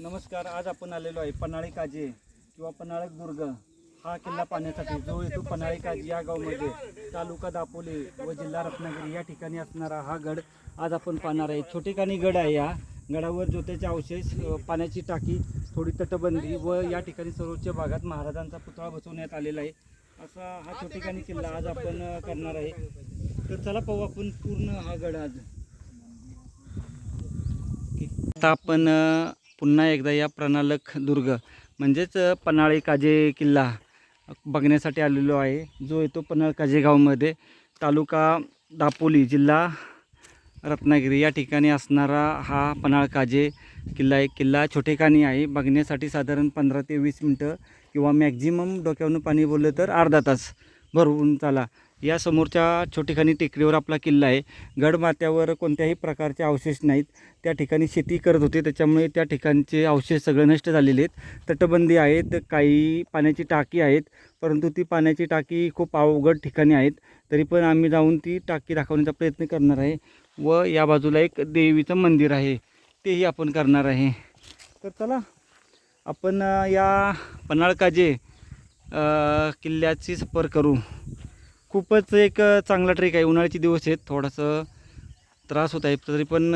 नमस्कार आज आपण आलेलो आहे पन्हाळी काजे किंवा पन्हाळक दुर्ग हा किल्ला पाहण्यासाठी जो येतो पन्हाळी काजी या गावमध्ये तालुका दापोली व जिल्हा रत्नागिरी या ठिकाणी असणारा हा गड आज आपण पाहणार आहे. छोटेखानी गड आहे या गडावर ज्योतीचे अवशेष पाण्याची टाकी थोडी तटबंदी व या ठिकाणी सर्वोच्च भागात महाराजांचा पुतळा बसवण्यात आलेला आहे. असा हा छोटेखानी किल्ला आज आपण करणार आहे. तर चला पाहू आपण पूर्ण हा गड आज. आता आपण पुन्हा एकदा या प्रणालक दुर्ग म्हणजेच पन्हाळी काजे किल्ला बघण्यासाठी आलेलो आहे. जो येतो पन्हाळ काजेगावमध्ये तालुका दापोली जिल्हा रत्नागिरी. या ठिकाणी असणारा हा पन्हाळ काजे किल्ला एक किल्ला छोटेखानी आहे. बघण्यासाठी साधारण पंधरा ते वीस मिनटं किंवा मॅक्झिमम डोक्यावरून पाणी बोललं तर अर्धा तास भरवून चाला. या समोरच्या छोटेखानी टेकडीवर आपला किल्ला आहे. गडमाथ्यावर कोणत्याही प्रकारचे अवशेष नाहीत. त्या ठिकाणी शेती करत होते. त्याच्यामुळे त्या ठिकाणचे अवशेष सगळे नष्ट झालेले आहेत. तटबंदी आहेत. काही पाण्याची टाकी आहेत. परंतु ती पाण्याची टाकी खूप अवघड ठिकाणी आहेत. तरी पण आम्ही जाऊन ती टाकी दाखवण्याचा प्रयत्न करणार आहे व या बाजूला एक देवीचं मंदिर आहे. तेही आपण करणार आहे. तर चला आपण या पन्हाळकाजे किल्ल्याची सफर करू. खूपच एक चांगला ट्रेक आहे. उन्हाळ्याचे दिवस आहेत. थोडासा त्रास होत आहे तरी पण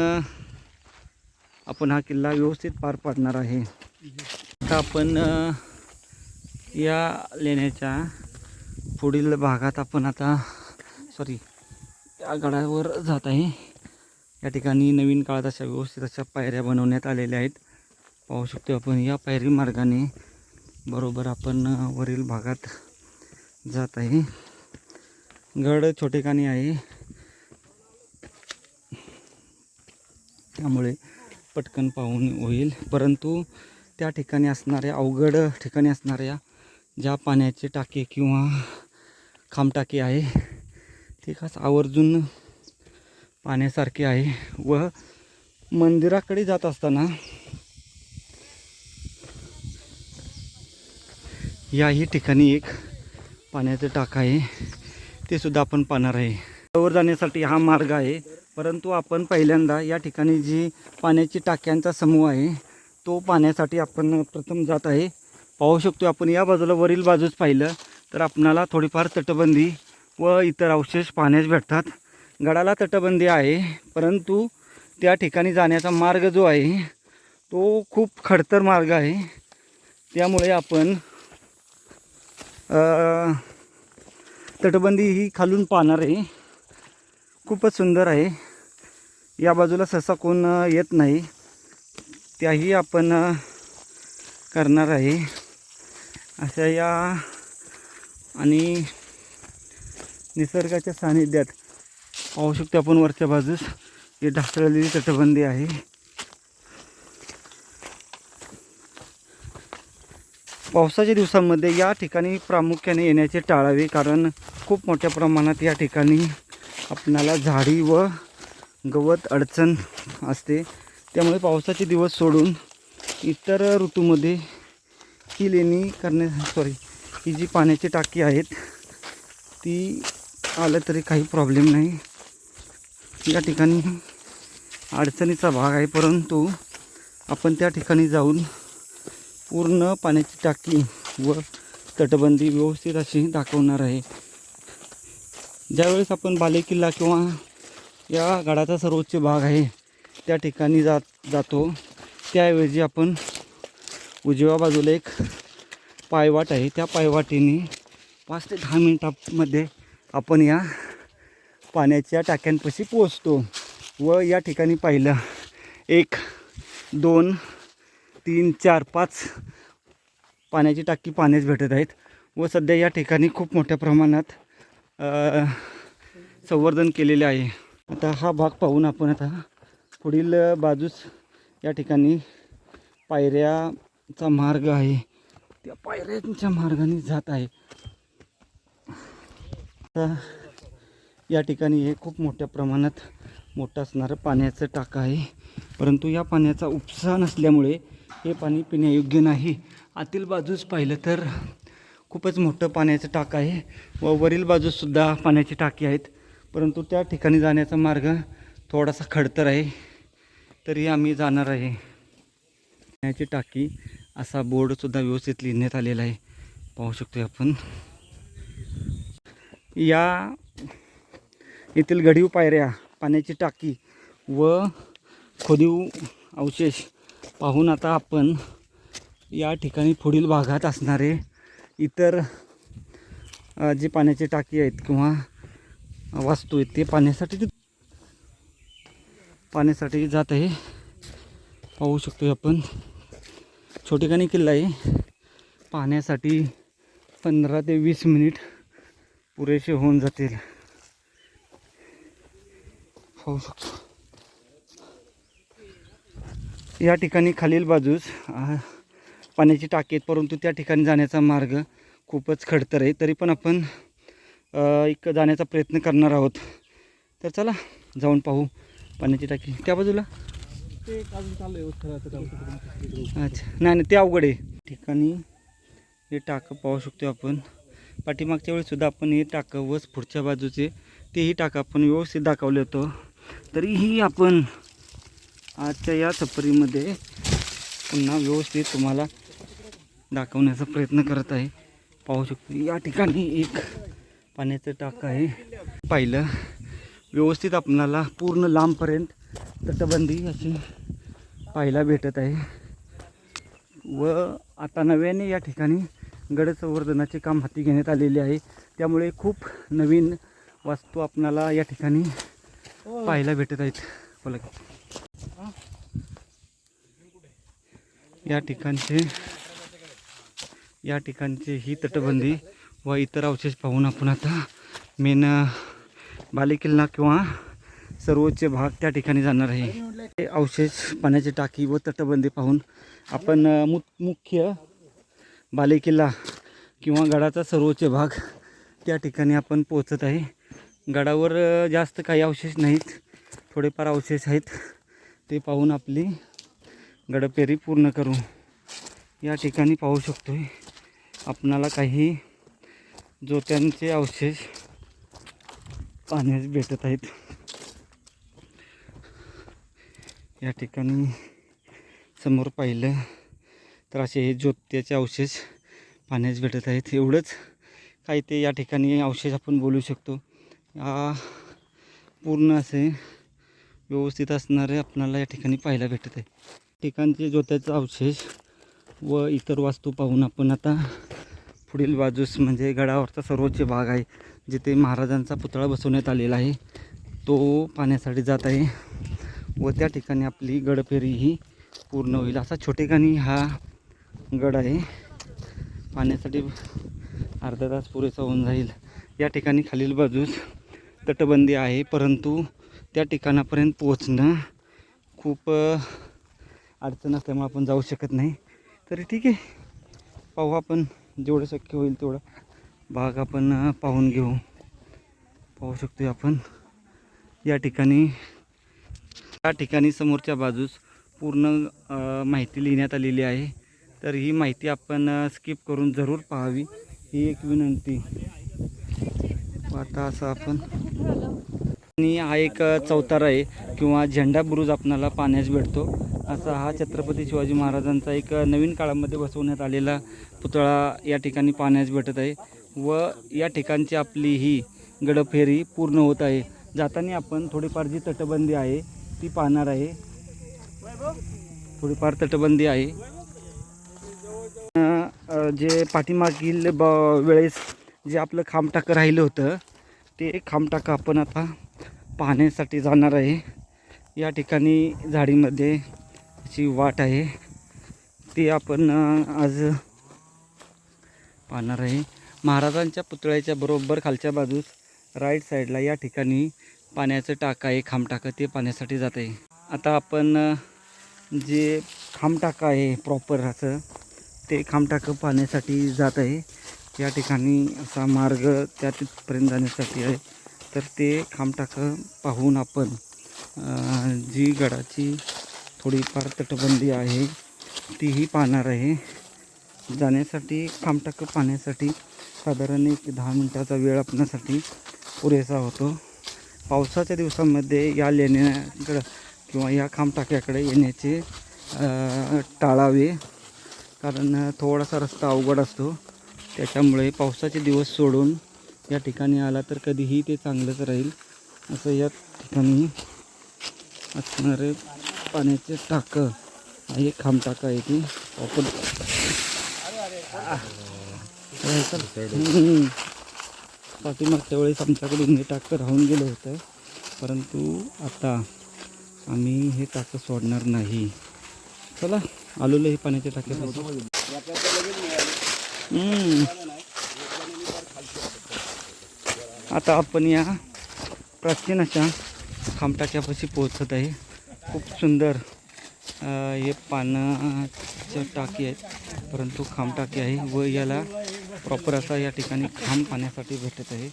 आपण हा किल्ला व्यवस्थित पार पाडणार आहे. आता आपण या लेण्याच्या पुढील भागात आपण आता सॉरी या गडावर जात आहे. या ठिकाणी नवीन काळात अशा व्यवस्थित अशा पायऱ्या बनवण्यात आलेल्या आहेत. पाहू शकतो आपण या पायरी मार्गाने बरोबर आपण वरील भागात जात आहे. गड छोटेखानी आहे. त्यामुळे पटकन पाहून होईल. परंतु त्या ठिकाणी असणाऱ्या अवघड ठिकाणी असणाऱ्या ज्या पाण्याचे टाके किंवा खांबटाके आहे ते खास आवर्जून पाण्यासारखे आहे व मंदिराकडे जात असताना याही ठिकाणी एक पाण्याचं टाका आहे. ते सुद्धा आपण पाहणार आहे. वर जाण्यासाठी हा मार्ग आहे. परंतु आपण पहिल्यांदा या ठिकाणी जी पाण्याची टाक्यांचा समूह आहे तो पाण्यासाठी आपण प्रथम जात आहे. पाहू शकतो आपण या बाजूला वरील बाजूच पाहिलं तर आपणाला थोडीफार तटबंदी व इतर अवशेष पाहण्यास भेटतात. गडाला तटबंदी आहे परंतु त्या ठिकाणी जाण्याचा मार्ग जो आहे तो खूप खडतर मार्ग आहे. त्यामुळे आपण तटबंदी ही खालून पाहणार आहे. खूपच सुंदर आहे. या बाजूला सहसा कोण येत नाही. त्याही आपण करणार आहे. अशा या आणि निसर्गाच्या सानिध्यात पाहू शकतो आपण वरच्या बाजूस. ही ढासळलेली तटबंदी आहे. पावसाच्या दिवसांमध्ये या ठिकाणी प्रामुख्याने येण्याचे टाळावे कारण खूप मोठ्या प्रमाणात या ठिकाणी आपणाला झाडी व गवत अडचण असते. त्यामुळे पावसाचे दिवस सोडून इतर ऋतूमध्ये ही लेणी करण्या सॉरी ही जी पाण्याची टाकी आहेत ती आलं तरी काही प्रॉब्लेम नाही. या ठिकाणी अडचणीचा भाग आहे परंतु आपण त्या ठिकाणी जाऊन पूर्ण पाण्याची टाकी व तटबंदी व्यवस्थित अशी दाखवणार आहे. ज्यावेळेस आपण बालेकिल्ला किंवा या गडाचा सर्वोच्च भाग आहे त्या ठिकाणी जात जातो. त्याऐवजी आपण उजव्या बाजूला एक पायवाट आहे. त्या पायवाटीने पाच ते दहा मिनटामध्ये आपण या पाण्याच्या टाक्यांपाशी पोचतो व या ठिकाणी पाहिलं एक दोन तीन चार पाच पाण्याची टाकी पाण्यास भेटत आहेत व सध्या या ठिकाणी खूप मोठ्या प्रमाणात संवर्धन केलेले आहे. आता हा भाग पाहून आपण आता पुढील बाजूस या ठिकाणी पायऱ्याचा मार्ग आहे. त्या पायऱ्यांच्या मार्गाने जात आहे. आता या ठिकाणी हे खूप मोठ्या प्रमाणात मोठं असणारं पाण्याचं टाकं आहे. परंतु या पाण्याचा उपसा नसल्यामुळे हे पाणी पिण्यायोग्य नाही. आतील बाजूस पाहिलं तर खूपच मोठं पाण्याचं टाक आहे. व वरील बाजूसुद्धा पाण्याची टाकी आहेत. परंतु त्या ठिकाणी जाण्याचा मार्ग थोडासा खडतर आहे. तरी आम्ही जाणार आहे. पाण्याची टाकी असा बोर्डसुद्धा व्यवस्थित लिहिण्यात आलेला आहे. पाहू शकतो आपण. या येथील गढीव पायऱ्या पाण्याची टाकी व खोदीव अवशेष पाहून आता आपण या ठिकाणी पुढील भागात असणारे इतर जी जे पाण्याची टाकी आहेत किंवा वास्तू आहेत ते पाण्यासाठी पाण्यासाठी जात आहे. पाहू शकतो आपण. छोटेखानी किल्ला आहे. पाहण्यासाठी पंधरा ते वीस मिनिट पुरेसे होऊन जातील. पाहू शकतो. या ठिकाणी खालील बाजूस पाण्याची टाकी आहेत परंतु त्या ठिकाणी जाण्याचा मार्ग खूपच खडतर आहे. तरी पण आपण इकडं एक जाण्याचा प्रयत्न करणार आहोत. तर चला जाऊन पाहू पाण्याची टाकी. त्या बाजूला? ते चालू आहे अच्छा. नाही नाही ते अवघड आहे. ठिकाणी हे टाकं पाहू शकतो आपण. पाठीमागच्या वेळीसुद्धा आपण हे टाकं व पुढच्या बाजूचे तेही टाकं आपण व्यवस्थित दाखवले होतो. तरीही आपण आजच्या या सफरीमध्ये पुन्हा व्यवस्थित तुम्हाला दाखवण्याचा प्रयत्न करत आहे. पाहू शकतो या ठिकाणी एक पाण्याचं टाक आहे. पाहिलं व्यवस्थित आपणाला पूर्ण लांबपर्यंत तटबंदी अशी पाहायला भेटत आहे. व आता नव्याने या ठिकाणी गड संवर्धनाचे काम हाती घेण्यात आलेले आहे. त्यामुळे खूप नवीन वास्तू आपणाला या ठिकाणी पाहायला भेटत आहेत. बोला या ठिकाणचे या ठिकाणची ही तटबंदी व इतर अवशेष पाहून आपण आता मेन बालेकिल्ला किंवा सर्वोच्च भाग त्या ठिकाणी जाणार आहे. हे अवशेष पाण्याची टाकी व तटबंदी पाहून आपण मु मुख्य बालेकिल्ला किंवा गडाचा सर्वोच्च भाग त्या ठिकाणी आपण पोचत आहे. गडावर जास्त काही अवशेष नाहीत. थोडेफार अवशेष आहेत. ते पाहून आपली गडपेरी पूर्ण करू या ठिकाणी पाहू शकतो आहे आपणाला काही जोत्यांचे अवशेष पाण्यास भेटत आहेत. या ठिकाणी समोर पाहिलं तर असे हे ज्योत्याचे अवशेष पाण्यास भेटत आहेत. एवढंच काही ते या ठिकाणी अवशेष आपण बोलू शकतो. या पूर्ण असे व्यवस्थित असणारे आपणाला या ठिकाणी पाहायला भेटत आहे. ठिकाणचे जोत्याचा अवशेष व इतर वास्तू पाहून आपण आता पुढील बाजूस म्हणजे गडावरचा सर्वोच्च भाग आहे जिथे महाराजांचा पुतळा बसवण्यात आलेला आहे. तो पाण्यासाठी जात आहे व त्या ठिकाणी आपली गडफेरी ही पूर्ण होईल. असा छोटेखानी हा गड आहे. पाण्यासाठी अर्धा तास पुरेसा होऊन जाईल. या ठिकाणी खालील बाजूस तटबंदी आहे परंतु त्या ठिकाणापर्यंत पोहोचणं खूप अडचण असल्यामुळे आपण जाऊ शकत नाही. तरी ठीक आहे. पाहू आपण. जेवढं शक्य होईल तेवढा भाग आपण पाहून घेऊ. पाहू शकतो आपण. या ठिकाणी या ठिकाणी समोरच्या बाजूस पूर्ण माहिती लिहिण्यात आलेली आहे. तर ही माहिती आपण स्किप करून जरूर पाहावी. ही एक विनंती. आता असं आपण. आणि हा एक चौतारा आहे किंवा झेंडा बुरुज आपणाला पाण्यास भेटतो. असा हा छत्रपती शिवाजी महाराजांचा एक नवीन काळामध्ये बसवण्यात आलेला पुतळा या ठिकाणी पाहण्यास भेटत आहे व या ठिकाणची आपली ही गडफेरी पूर्ण होत आहे. जाताना आपण थोडीफार जी तटबंदी आहे ती पाहणार आहे. थोडीफार तटबंदी आहे. जे पाठीमागील ब वेळेस जे आपलं खामटाकं राहिलं होतं ते खामटाकं आपण आता पाहण्यासाठी जाणार आहे. या ठिकाणी झाडीमध्ये ची वाट आहे. ती आपण आज पाहणार आहे. महाराजांच्या पुतळ्याच्या बरोबर खालच्या बाजूस राईट साईडला या ठिकाणी पाण्याचं टाकं आहे खामटाकं ते पाण्यासाठी जात आहे. आता आपण जे खामटाकं आहे प्रॉपर असं ते खांबटाकं पाहण्यासाठी जात आहे. या ठिकाणी असा मार्ग त्या तिथपर्यंत जाण्यासाठी आहे. तर ते खांबटाकं पाहून आपण जी गडाची थोडीफार तटबंदी आहे. तीही पाहणार आहे. जाण्यासाठी खामटाक पाहण्यासाठी साधारण एक दहा मिनटाचा वेळ आपणासाठी पुरेसा होतो. पावसाच्या दिवसामध्ये या लेण्याकडं किंवा या खामटाक्याकडे येण्याचे टाळावे. कारण थोडासा रस्ता अवघड असतो. त्याच्यामुळे पावसाचे दिवस सोडून या ठिकाणी आला तर कधीही ते चांगलंच राहील. असं या ठिकाणी असणारे पाण्याचे टाकं. हे खांब टाकं आहे ती आपण पाठीमागच्या वेळेस आमच्याकडून हे टाकं राहून गेलं होतं. परंतु आता आम्ही हे टाकं सोडणार नाही. चला आलेलं हे पाण्याचे टाके आता आपण या प्राचीन अशा खामटाक्यापाशी पोहोचत आहे. खूप सुंदर हे पाण्याच्या टाकी आहेत. परंतु खांब टाकी आहे व याला प्रॉपर असा या ठिकाणी खांब पाण्यासाठी भेटत आहे.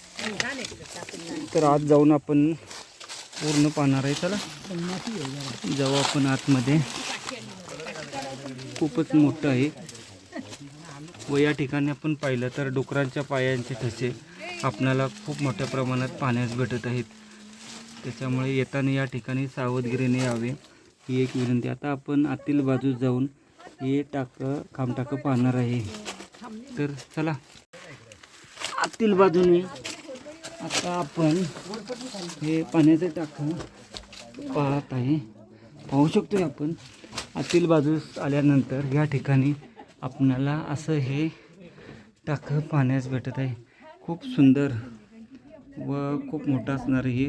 तर आज जाऊन आपण पूर्ण पाहणार आहे. चला. जाऊ आपण आतमध्ये. खूपच मोठं आहे. व या ठिकाणी आपण पाहिलं तर डुकरांच्या पायांचे ठसे आपणाला खूप मोठ्या प्रमाणात पाण्यास भेटत आहेत. त्याच्यामुळे येताना या ठिकाणी सावधगिरीने यावे ही एक विनंती. आता आपण आतील बाजूस जाऊन हे टाकं खामटाकं पाहणार आहे. तर चला आतील बाजूने आता आपण हे पाण्याचं टाकं पाहत आहे. पाहू शकतोय आपण आतील बाजूस आल्यानंतर या ठिकाणी आपणाला असं हे टाकं पाहण्यास भेटत आहे. खूप सुंदर व खूप मोठं असणारं हे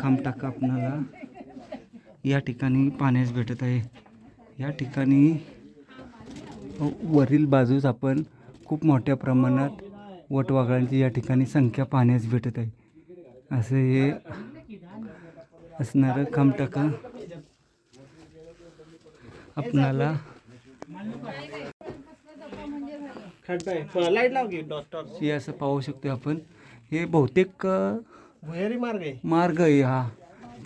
खांबटाकं आपणाला. या ठिकाणी पाण्यास भेटत आहे. या ठिकाणी वरील बाजूस आपण खूप मोठ्या प्रमाणात वटवाघळांची या ठिकाणी संख्या पाहण्यास भेटत आहे. असं हे असणारं खांबटाकं आपणाला लाइट लाव की डॉक्टर हे असं पाहू शकतो आपण. हे बहुतेक भुयारी मार्ग आहे. मार्ग आहे हा.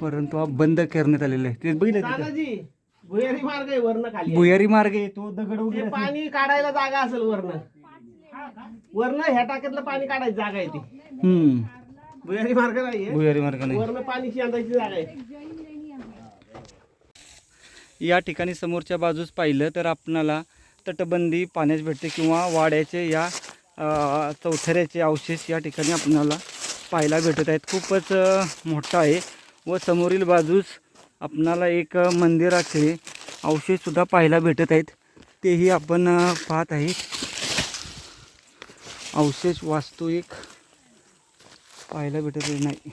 परंतु हा बंद करण्यात आलेला आहे. ते बघितलं तिथं? भुयारी मार्ग आहे वरनं खाली भुयारी मार्ग आहे तो दगड ते वगैरे असेल. पाणी काढायला जागा असेल वरनं. वरनं ह्या टाक्यातलं पाणी काढायची जागा आहे ती. हम्म. भुयारी मार्ग नाहीये भुयारी मार्ग नाही. वरनं पाणी शिंदायची जागा आहे. या ठिकाणी समोरच्या बाजूस पाहिलं तर आपणाला तटबंदी पाण्यास भेटते किंवा वाड्याचे या अ, चौथऱ्याचे अवशेष या ठिकाणी आपणाला पाहायला भेटत आहेत. खूपच मोठा आहे व समोरील बाजूस आपणाला एक मंदिराचे अवशेषसुद्धा पाहायला भेटत आहेत. तेही आपण पाहत आहे. अवशेष वास्तू एक पाहायला भेटत नाही.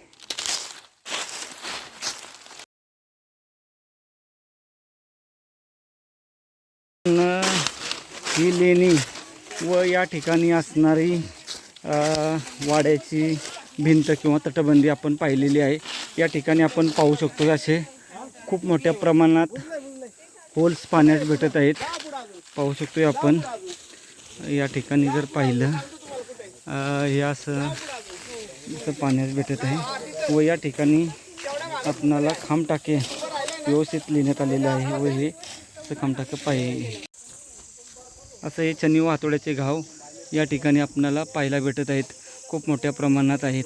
ही लेणी व या ठिकाणी असणारी वाड्याची भिंत किंवा तटबंदी आपण पाहिलेली आहे. या ठिकाणी आपण पाहू शकतो असे खूप मोठ्या प्रमाणात होल्स पाण्यात भेटत आहेत. पाहू शकतो आपण. या ठिकाणी जर पाहिलं या हे असं पाण्यात भेटत आहे. व या ठिकाणी आपणाला खांबटाके व्यवस्थित लिहिण्यात आलेले आहे व हे असं खांबटाक पाहिजे असं हे चनी वातोड्याचे घाव या ठिकाणी आपणाला पाहायला भेटत आहेत. खूप मोठ्या प्रमाणात आहेत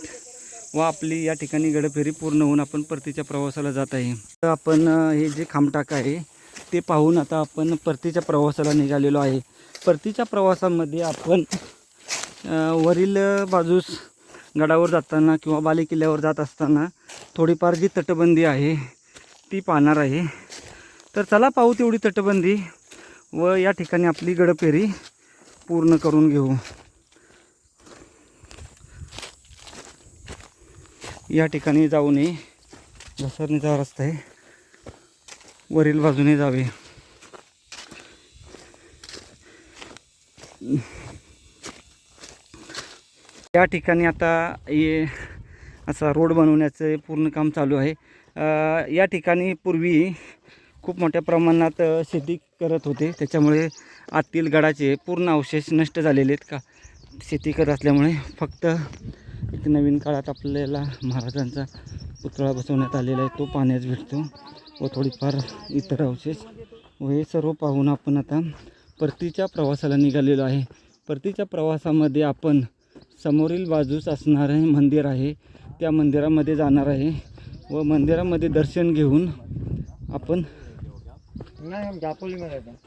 व आपली या ठिकाणी गडफेरी पूर्ण होऊन आपण परतीच्या प्रवासाला जात आहे. तर आपण हे जे खामटाक आहे ते पाहून आता आपण परतीच्या प्रवासाला निघालेलो आहे. परतीच्या प्रवासामध्ये आपण वरील बाजूस गडावर जाताना किंवा बालेकिल्ल्यावर जात असताना थोडीफार जी तटबंदी आहे ती पाहणार आहे. तर चला पाहू तेवढी तटबंदी व या ठिकाणी आपली गडफेरी पूर्ण करून घेऊ. या ठिकाणी जाऊ नये घसरणीचा रस्ता आहे. वरील बाजूने जावे. या ठिकाणी आता हे असा रोड बनवण्याचं पूर्ण काम चालू आहे. या ठिकाणी पूर्वी खूप मोठ्या प्रमाणात शेती करत होते. त्याच्यामुळे आतील गडाचे पूर्ण अवशेष नष्ट झालेले आहेत का? शेती करत असल्यामुळे फक्त एक नवीन काळात आपल्याला महाराजांचा पुतळा बसवण्यात आलेला आहे तो पाण्यास भेटतो व थोडीफार इतर अवशेष व हे सर्व पाहून आपण आता परतीच्या प्रवासाला निघालेलो आहे. परतीच्या प्रवासामध्ये आपण समोरील बाजूस असणारे मंदिर आहे. त्या मंदिरामध्ये जाणार आहे व मंदिरामध्ये दर्शन घेऊन आपण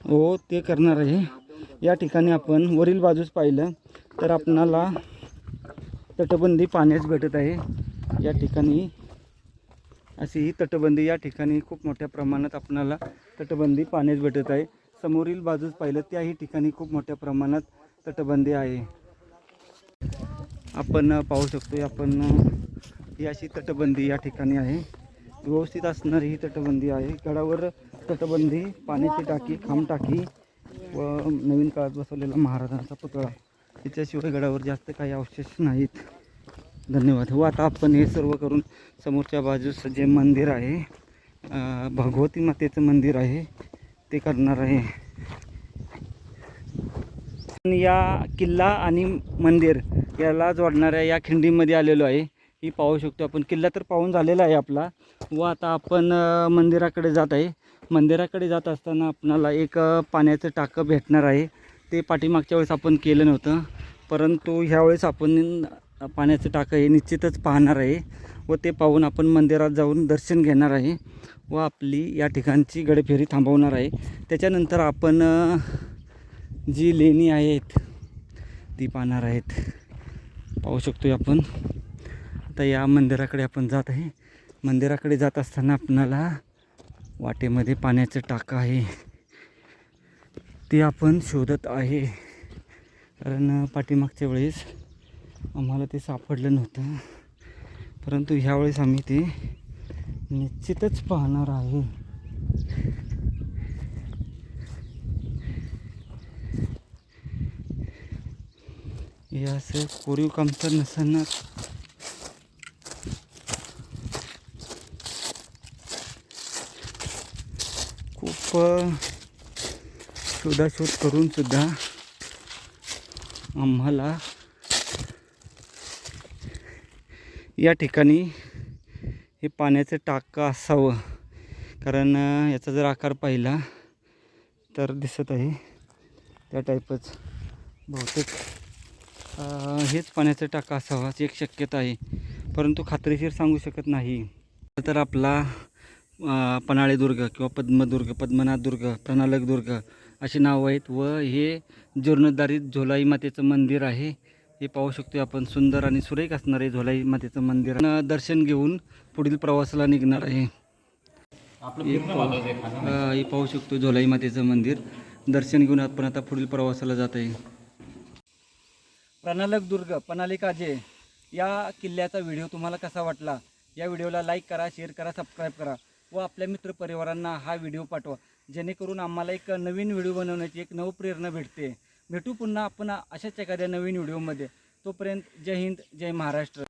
हो ते करणार आहे. या ठिकाणी आपण वरील बाजूस पाहिलं तर आपणाला तटबंदी पाण्यास भेटत आहे. या ठिकाणी अशी ही तटबंदी या ठिकाणी खूप मोठ्या प्रमाणात आपणाला तटबंदी पाण्यास भेटत आहे. समोरील बाजूस पाहिलं त्याही ठिकाणी खूप मोठ्या प्रमाणात तटबंदी आहे. आपण पाहू शकतो आपण ही अशी तटबंदी या ठिकाणी आहे. व्यवस्थित असणारी ही तटबंदी आहे. गडावर तटबंदी पाण्याची टाकी खांब टाकी व नवीन काळात बसवलेला महाराजांचा पुतळा. त्याच्याशिवाय गडावर जास्त काही अवशेष नाहीत. धन्यवाद. व आता आपण हे सर्व करून समोरच्या बाजूस जे मंदिर आहे भगवती मातेचं मंदिर आहे ते करणार आहे. या किल्ला आणि मंदिर याला जोडणाऱ्या या खिंडीमध्ये आलेलो आहे. ही पाहू शकतो आपण. किल्ला तर पाहून झालेला आहे आपला. व आता आपण मंदिराकडे जात आहे. मंदिराकडे जात असताना आपणाला एक पाण्याचं टाकं भेटणार आहे. ते पाठीमागच्या वेळेस आपण केलं नव्हतं. परंतु ह्यावेळेस आपण पाण्याचं टाकं हे निश्चितच पाहणार आहे व ते पाहून आपण मंदिरात जाऊन दर्शन घेणार आहे व आपली या ठिकाणची गडफेरी थांबवणार आहे. त्याच्यानंतर आपण जी लेणी आहेत ती पाहणार आहेत. पाहू शकतो आपण. आता या मंदिराकडे आपण जात आहे. मंदिराकडे जात असताना आपणाला वाटेमध्ये पाण्याचं टाकं आहे. ते आपण शोधत आहे. कारण पाठीमागच्या वेळेस आम्हाला ते सापडलं नव्हतं. परंतु ह्यावेळेस आम्ही ते निश्चितच पाहणार आहे. हे असं कोरीव कामचं नसताना खूप शोधाशोध करून सुद्धा आम्हाला या ठिकाणी हे पाण्याचं टाकं असावं. कारण याचा जर आकार पाहिला तर दिसत आहे त्या टाईपच बहुतेक हेच पाण्याचं टाकं असावा एक शक्यता आहे. परंतु खात्रीशीर सांगू शकत नाही. तर आपला अ, दुर्ग किंवा पद्मदुर्ग पद्मनाथ दुर्ग प्रणालक दुर्ग अशी नावं आहेत व हे जीर्णोद्धारित झोलाई मातेचं मंदिर आहे. हे पाहू शकतो आपण. सुंदर आणि सुरेख असणारे झोलाई मातेचं मंदिर दर्शन घेऊन पुढील प्रवासाला निघणार आहे. हे पाहू शकतो झोलाई मातेचं मंदिर. दर्शन घेऊन आपण आता पुढील प्रवासाला जात आहे. प्रणालक दुर्ग पनाली काजे या किल्ल्याचा व्हिडिओ तुम्हाला कसा वाटला? या व्हिडिओला लाईक करा शेअर करा सबस्क्राईब करा व आपल्या मित्रपरिवारांना हा व्हिडिओ पाठवा. जेणेकरून आम्हाला एक नवीन व्हिडिओ बनवण्याची एक नवप्रेरणा भेटते. भेटू पुन्हा आपण अशाच एखाद्या नवीन व्हिडिओमध्ये. तोपर्यंत जय हिंद जय महाराष्ट्र.